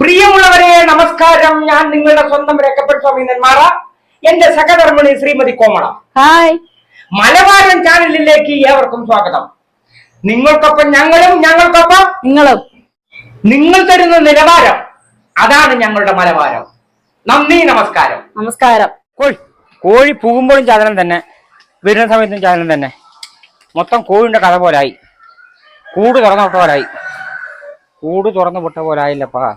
പ്രിയമുള്ളവരെ നമസ്കാരം. ഞാൻ നിങ്ങളുടെ സ്വന്തം രക്കപ്പെട്ട സ്വാമി നെന്മാറ. എന്റെ സഹധർമ്മിണി ശ്രീമതി കോമള. ഹായ്. മലബാരൻ ചാനലിലേക്ക് ഏവർക്കും സ്വാഗതം. നിങ്ങൾക്കൊപ്പം ഞങ്ങളും ഞങ്ങൾക്കൊപ്പം നിങ്ങളും. നിങ്ങൾ തരുന്ന നിലവാരം. അതാണ് ഞങ്ങളുടെ മലബാരം. നന്ദി നമസ്കാരം. നമസ്കാരം. കോഴി. കോഴി പൂകുമ്പോഴും ചാതനം തന്നെ. വരുന്ന സമയത്തും ചാതനം തന്നെ. മൊത്തം കോഴിന്റെ കഥ പോലായി. കൂട് തുറന്നു വിട്ട പോലായി. കൂട് തുറന്നു വിട്ട പോലായില്ലപ്പാ.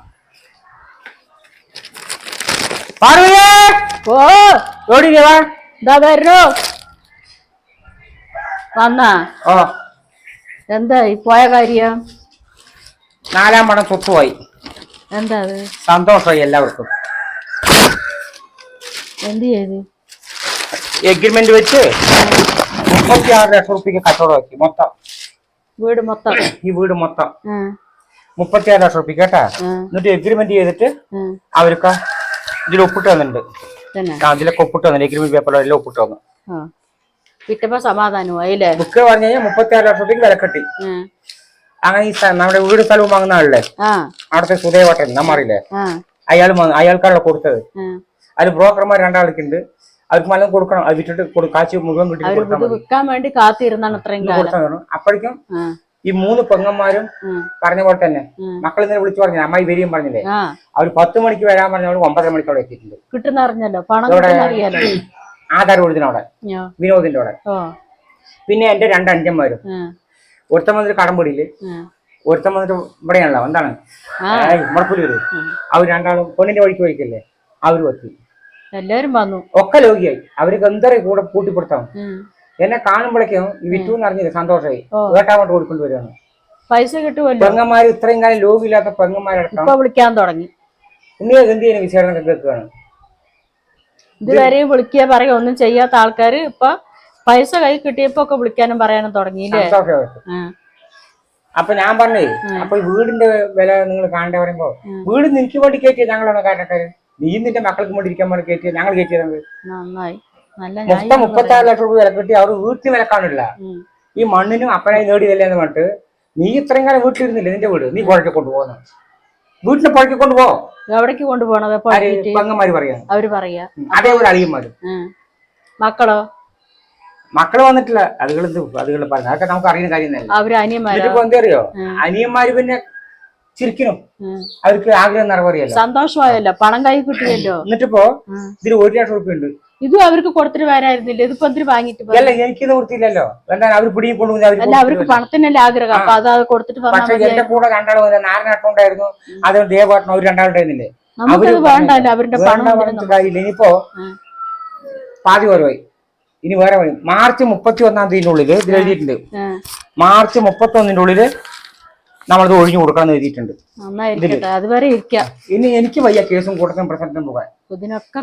പാർവതിയേ! ഓ ഓടി വാ. ഇതാ വന്നാ. ഓ എന്തായി പോയ കാര്യം? നാലാം പണം സ്വത്തുമായി എന്താ അത്? സന്തോഷമായി എല്ലാവർക്കും. എന്ത് ചെയ്ത്? എഗ്രിമെന്റ് വെച്ച് മുപ്പത്തി ആറ് ലക്ഷം റുപ്യക്ക് കച്ചവടമാക്കി മൊത്തം. വീട് മൊത്തം. ഈ വീട് മൊത്തം. മുപ്പത്തി ആറ് ലക്ഷം റുപ്യ കേട്ടാ? എന്നിട്ട് എഗ്രിമെന്റ് ചെയ്തിട്ട്. അവർക്ക് ഇതിൽ ഒപ്പിട്ട് തന്നിട്ടുണ്ട്. തന്നെ. ആ, ഇതിലൊക്കെ ഒപ്പിട്ട് വന്നു എഗ്രിമെന്റ് പേപ്പറിലെല്ലാം ഒപ്പിട്ട് വന്നു കിട്ടപ്പോ സമാധാനമായി അല്ലേ ബുക്ക് പറഞ്ഞു കഴിഞ്ഞാൽ മുപ്പത്തി ആറ് ലക്ഷത്തേക്ക് വില കെട്ടി. അങ്ങനെ ഈ നമ്മുടെ വീട് സ്ഥലവും വാങ്ങുന്ന ആളല്ലേ? അവിടുത്തെ സുധേവട്ടൻ നമ്മറിയില്ലേ അയാൾ അയാൾക്കാണല്ലോ കൊടുത്തത്. അതിൽ ബ്രോക്കർമാർ രണ്ടാൾക്കുണ്ട്. അവർക്ക് മലം കൊടുക്കണം. അത് വിറ്റിട്ട് കാശ് മുഴുവൻ കിട്ടി വിൽക്കാൻ വേണ്ടി കാത്തിരുന്നാണ് അപ്പോഴേക്കും ഈ മൂന്ന് പെങ്ങന്മാരും പറഞ്ഞ പോലെ തന്നെ. മക്കൾ ഇന്നലെ വിളിച്ചു പറഞ്ഞു അമ്മായി വരികയും പറഞ്ഞില്ലേ? അവർ അവർ പത്ത് മണിക്ക് വരാൻ പറഞ്ഞവർ ഒമ്പതര മണിക്കോടെ എത്തിയിട്ടുണ്ട്. കിട്ടുന്ന അറിഞ്ഞല്ലോ ആധാർ ഒഴുതിനോടെ വിനോദിന്റെ അവിടെ. പിന്നെ എന്റെ രണ്ട് അഞ്ചന്മാരും ഒരുത്തം വന്നിട്ട് കടമ്പടിയിൽ ഒരുത്തം വന്നിട്ട് ഇവിടെയാണല്ലോ. എന്താണ്? ഉം. അവർ രണ്ടാളും പെണ്ണിന്റെ വഴിക്ക് വഴിക്കല്ലേ അവരും എത്തി. എല്ലാരും വന്നു. ഒക്കെ ലോകിയായി അവർക്ക് എന്തര കൂടെ കൂട്ടിപ്പിടുത്താവും. എന്നെ കാണുമ്പോഴേക്കും വിറ്റു എന്ന് അറിഞ്ഞത് സന്തോഷമായി? ഓ. ഏട്ടാമട്ട് കൊടുക്കൊണ്ട് വരുവാണ്. പൈസ കിട്ടുമല്ലോ പെങ്ങന്മാർ ഇത്രയും കാലം ലോകിയില്ലാത്ത പെങ്ങന്മാരടക്കം വിളിക്കാൻ തുടങ്ങി. ഉണ്ണിയെ എന്ത് ചെയ്യുന്ന വിശേഷം കേൾക്കുകയാണ്? ഇതുവരെയും വിളിക്കുക പറയുക ഒന്നും ചെയ്യാത്ത ആൾക്കാര് ഇപ്പൊ പൈസ കൈ കിട്ടിയപ്പോ ഒക്കെ വിളിക്കാനും പറയാനും അവർക്ക് അപ്പൊ ഞാൻ പറഞ്ഞേ അപ്പൊ വീടിന്റെ വില നിങ്ങൾ കാണേണ്ട പറയുമ്പോ? വീട് നിനക്ക് വേണ്ടി കയറ്റിയ ഞങ്ങളാണ് കാരണക്കാര്? നീ നിന്റെ മക്കൾക്ക് വേണ്ടി ഇരിക്കാൻ വേണ്ടി കയറ്റിയ ഞങ്ങൾ കയറ്റിയത് നന്നായി. മൊത്തം മുപ്പത്താറ് മുപ്പത്തി ആറ് ലക്ഷം രൂപ വില കിട്ടി അവർ വീട്ടിൽ വിലക്കാണില്ല. ഈ മണ്ണിനും അപ്പനായി നേടിയതല്ലേ എന്ന് പറഞ്ഞിട്ട് നീ ഇത്രയും കാലം വീട്ടിലിരുന്നില്ല നിന്റെ വീട്? നീ പുഴയ്ക്ക് കൊണ്ടുപോകുന്നു. വീട്ടിൽ പുഴയ്ക്ക് കൊണ്ടുപോ എവിടേക്ക് പെങ്ങന്മാര് പറയാൻ അവർ പറയാ. അതേപോലെ അളിയന്മാര്. മക്കളോ? മക്കൾ വന്നിട്ടില്ല. അതുകൾ അതുകൾ അതുകൾ പറഞ്ഞു. അതൊക്കെ നമുക്ക് അറിയുന്ന കാര്യം അവർ അനിയന്മാരോ? പിന്നെ ചിരിക്കണം. അവർക്ക് ആഗ്രഹം നിറവറിയല്ലോ സന്തോഷമായല്ലോ. പണം കൈ കിട്ടിയല്ലോ എന്നിട്ടിപ്പോ. ഇതിൽ ഒരു ലക്ഷം റുപ്യ ഉണ്ട്. ഇതും അവർക്ക് കൊടുത്തിട്ട് വരായിരുന്നില്ല? ഇതിപ്പോ എന്തിനു വാങ്ങിട്ട് അല്ല എനിക്ക് എന്താണ് അവർ പിടിയും കൊണ്ടുപോയി അവർ അല്ല അവർക്ക് പണത്തിനല്ലേ ആഗ്രഹം. അപ്പൊ അത് കൊടുത്തിട്ട് പക്ഷെ എന്റെ കൂടെ രണ്ടാളും നാരനാട്ടം ഉണ്ടായിരുന്നു അത് ദേവപാട്ടനും അവർ രണ്ടാളുണ്ടായിരുന്നില്ലേ നമുക്കത് വേണ്ടല്ലോ അവരുടെ പണം കാര്യമില്ല. ഇനിയിപ്പോ പാതി ഓരോയി ഇനി വേറെ വഴി. മാർച്ച് മുപ്പത്തി ഒന്നാം തീയതിന്റെ ഉള്ളിൽ ഇതിൽ എഴുതിയിട്ടുണ്ട്. മാർച്ച് മുപ്പത്തി ഒന്നിന്റെ ഉള്ളിൽ നമ്മളിത് ഒഴിഞ്ഞു കൊടുക്കണം എന്ന് എഴുതിയിട്ടുണ്ട് ഇനി എനിക്ക് വയ്യ കേസും കൂട്ടത്തിനും പ്രസന്റും പോകാൻ.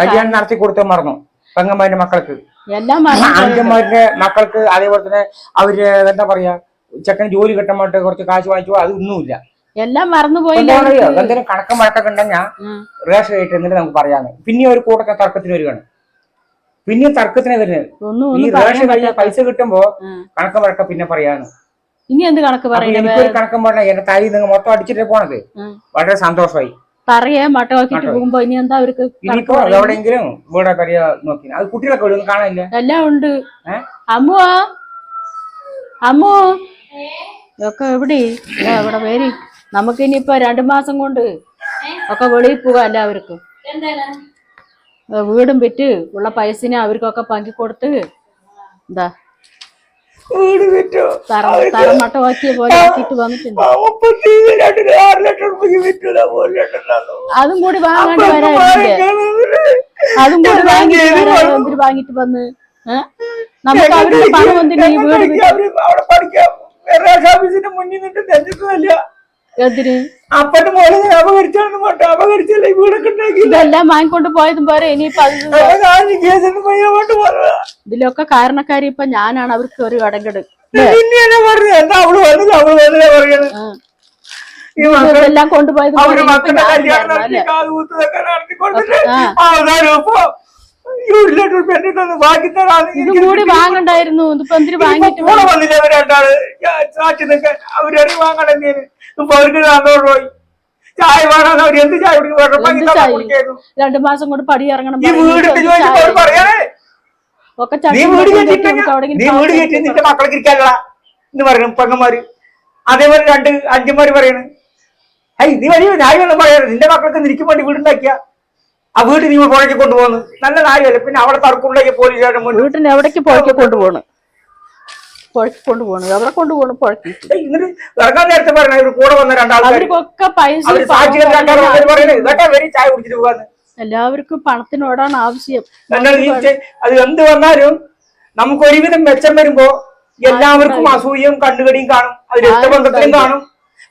കല്യാണം നടത്തി കൊടുത്തോ മറന്നു. പെങ്ങന്മാരുടെ മക്കൾക്ക്. എല്ലാം അഞ്ചന്മാരുടെ മക്കൾക്ക് അതേപോലെ തന്നെ അവർ എന്താ പറയാ ചെക്കൻ ജോലി കിട്ടാൻ കുറച്ച് കാശ് വാങ്ങിച്ചു അതൊന്നുമില്ല എല്ലാം മറന്നുപോയി എന്തെങ്കിലും കണക്കും വഴക്കൊക്കെ ഉണ്ടെങ്കിൽ. റേഷൻ ആയിട്ട് എന്നിട്ട് നമുക്ക് പറയാന്ന് പിന്നെ ഒരു കൂട്ടൊക്കെ തർക്കത്തിന് വരികയാണ്. പിന്നെയും തർക്കത്തിന് വരുന്നത്. ഈ റേഷൻ കഴിഞ്ഞ പൈസ കിട്ടുമ്പോ കണക്ക് വഴക്കം പിന്നെ പറയാണ്. ഇനി എന്ത് കണക്ക് പറയാം പറയുന്നത് എനിക്കൊരു കണക്കും പറഞ്ഞ എന്റെ തായി നിങ്ങൾ മൊത്തം അടിച്ചിട്ട് പോണത്. വളരെ സന്തോഷമായി. തറയെ മട്ടമാക്കിട്ട് പോകുമ്പോ ഇനി എന്താ അവർക്ക്? എവിടെയെങ്കിലും നോക്കി. അത് കുട്ടികളൊക്കെ ഒന്നും കാണാനില്ല? എല്ലാം ഉണ്ട്. അമ്മുവാ അമ്മു ഒക്കെ എവിടെ? ഇവിടെ പേര് നമുക്ക് ഇനിയിപ്പോ രണ്ടു മാസം കൊണ്ട് ഒക്കെ വെളിയിൽ പോകാം എല്ലാവർക്കും. വീടും വിറ്റ് ഉള്ള പൈസനെ അവർക്കൊക്കെ പങ്കി കൊടുത്ത് എന്താ വീട് വിറ്റോ. തറ തറ മട്ടമാക്കിയ പോലെ ആക്കിയിട്ട് വന്നിട്ടുണ്ട്. ആറ് ലക്ഷം റുപ്യക്ക് വിറ്റു ഒരു ലക്ഷം അതും കൂടി വാങ്ങാണ്ട് വരാറുണ്ട് അതും കൂടി വാങ്ങിട്ട് വാങ്ങിട്ട് വന്ന്? നമുക്ക് അവരുടെ പണം എന്തിനു ഈ വീട് അവിടെ പഠിക്കാം റേഷൻ ഓഫീസിന്റെ മുന്നിൽ നിന്നിട്ട് എന്തിന് അപ്പന്റെ മോളെ ഞാൻ അപകരിച്ചാണെന്ന് പോട്ടെ അപകരിച്ചല്ലേ ഈ വീടൊക്കെ ഉണ്ടാക്കി ഇതെല്ലാം വാങ്ങിക്കൊണ്ട് പോയതും പോരെ ഇനിയിപ്പോ അത് കേസിന് ഇതിലൊക്കെ കാരണക്കാരി ഇപ്പൊ ഞാനാണ് അവർക്ക് ഒരു കടങ്കട്. എല്ലാം പറഞ്ഞു? എന്താ അവൾ വന്നില്ല? അവൾ വന്നില്ല പറയണത് ഈ മക്കൾ ഇതെല്ലാം കൊണ്ടുപോയത് അവർ മക്കളുടെ കല്യാണം നടത്തി? കാതുകൂത്തതൊക്കെ നടത്തിക്കൊണ്ടിട്ട്. അവസാനം ഇപ്പൊ? ബാക്കി തരാന്ന് കൂടി വാങ്ങണ്ടായിരുന്നു. ഇതിപ്പോ എന്തിനു വാങ്ങിട്ട് കൂടെ വന്നില്ല അവർ രണ്ടാൾ? ഞാൻ സാക്ഷി നിൽക്കാൻ അവരറി വാങ്ങണെന്നേന് ഇപ്പൊ അവർക്ക് ചായ വേണമെന്ന് അവർ എന്ത് ചായ കുടിക്കും? രണ്ടു മാസം കൊണ്ട് പടി ഇറങ്ങണം ഈ. വീടിട്ട് പറയണേ. ഒക്കെ നീ വീട് വീട് നിന്റെ മക്കളെ കിരിക്കാനുള്ള എന്ന് പറയണം പെങ്ങന്മാര്. അതേപോലെ രണ്ട് അഞ്ചന്മാര് പറയണേ. ഹൈ നീ വലിയ ന്യായമൊന്നും പറയാറ് നിന്റെ മക്കൾക്ക് നിനക്ക് വേണ്ടി വീടുണ്ടാക്കിയ ആ വീട്ടിൽ നിങ്ങൾ പുഴയ്ക്ക് കൊണ്ടുപോകുന്നു നല്ല കാര്യമല്ലേ? പിന്നെ അവിടെ തർക്കുള്ളിലേക്ക് പോലീസ് മുന്നിൽ വീട്ടിന് എവിടേക്ക് പുഴയ്ക്ക് കൊണ്ടുപോകണം പുഴക്കി കൊണ്ടുപോകണം എവിടെ കൊണ്ടുപോകണം പുഴക്കി ഏയ് ഇറങ്ങാൻ നേരത്തെ പറയണ ഇവർ കൂടെ വന്ന രണ്ടാൾക്കാർ അവർക്കൊക്കെ പൈസ ഇതൊക്കെ വരി ചായ കുടിച്ചിട്ട് പോകാന്ന്. എല്ലാവർക്കും പണത്തിനോടാണ് ആവശ്യം. എന്നാൽ അത് എന്ത് വന്നാലും നമുക്ക് ഒരുവിധം മെച്ചം വരുമ്പോ എല്ലാവർക്കും അസൂയയും കണ്ണുകടിയും കാണും. അത് രക്തബന്ധത്തിലും കാണും.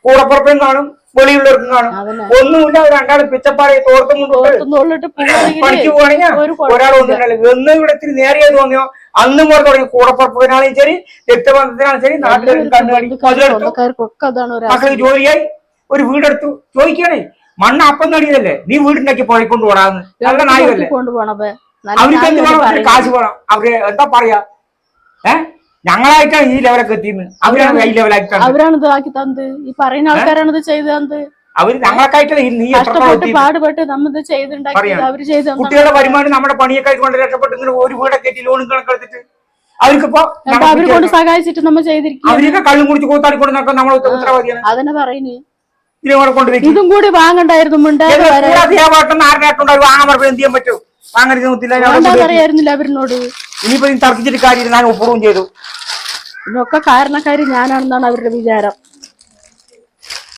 കൂടപ്പുറപ്പിലും കാണും. വെളിയുള്ളവർക്കും കാണും. ഒന്നുമില്ല രണ്ടാളും പിച്ചപ്പാറയെ തോർത്തും കൊണ്ട് പണിക്ക് ഒരു ഒരാൾ ഒന്നുമില്ല എന്ന് ഇവിടെ ഇത്തിരി നേരിയത് തോന്നിയോ? അന്നും മുതൽ തുടങ്ങി. കൂടപ്പുറപ്പിനാണെങ്കിലും ശരി രക്തബന്ധത്തിനാണെങ്കിലും ശരി നാട്ടിലും മക്കൾ ജോലിയായി. ഒരു വീടെടുത്തു. ചോദിക്കണേ മണ്ണ് അപ്പം നടിയതല്ലേ? നീ വീടുണ്ടാക്കി പോയിക്കൊണ്ട് പോടാന്ന്. നല്ല നായകല്ലേ? അവർക്ക് എന്ത് വേണം? കാശ് വേണം. അവർ എന്താ പറയാ? ഏ? ഞങ്ങളായിട്ടാണ് ഈ ലെവലൊക്കെ എത്തിയത്. അവരാണ് ഈ ലെവലായിട്ട് അവരാണ് ഇതാക്കി തന്നത്. ഈ പറയുന്ന ആൾക്കാരാണ് ഇത് ചെയ്ത് തന്നത്. അവർ ഞങ്ങളൊക്കെ നീ പാടുപെട്ട് നമ്മൾ ചെയ്തുണ്ടാക്കിയത് അവർ ചെയ്ത് കുട്ടികളുടെ വരുമാനം നമ്മുടെ പണിയൊക്കെ കൊണ്ട് രക്ഷപ്പെട്ട് ഇങ്ങനെ ഒരു വീടൊക്കെ കെട്ടി ലോണും കണക്കെടുത്തിട്ട് അവർക്കിപ്പോ അവർ കൊണ്ട് സഹായിച്ചിട്ട് നമ്മൾ അവരൊക്കെ കള്ളും കുടിച്ച് കൂത്താടിക്കൊണ്ട് നടക്കാൻ നമ്മൾ ഉത്തരവാദിയാണ്. അതന്നെ പറയുന്നു. ഇതും കൂടി വാങ്ങണ്ടായിരുന്നു വാങ്ങാൻ പറഞ്ഞു എന്ത് ചെയ്യാൻ പറ്റും? വാങ്ങാൻ അറിയായിരുന്നില്ല അവരിനോട്. ഇനിയിപ്പോ നീ തർക്കിച്ചിട്ട് കാര്യം ഞാൻ ഒപ്പുറവും ചെയ്തു. ഇതിനൊക്കെ കാരണക്കാരി ഞാനാണെന്നാണ് അവരുടെ വിചാരം.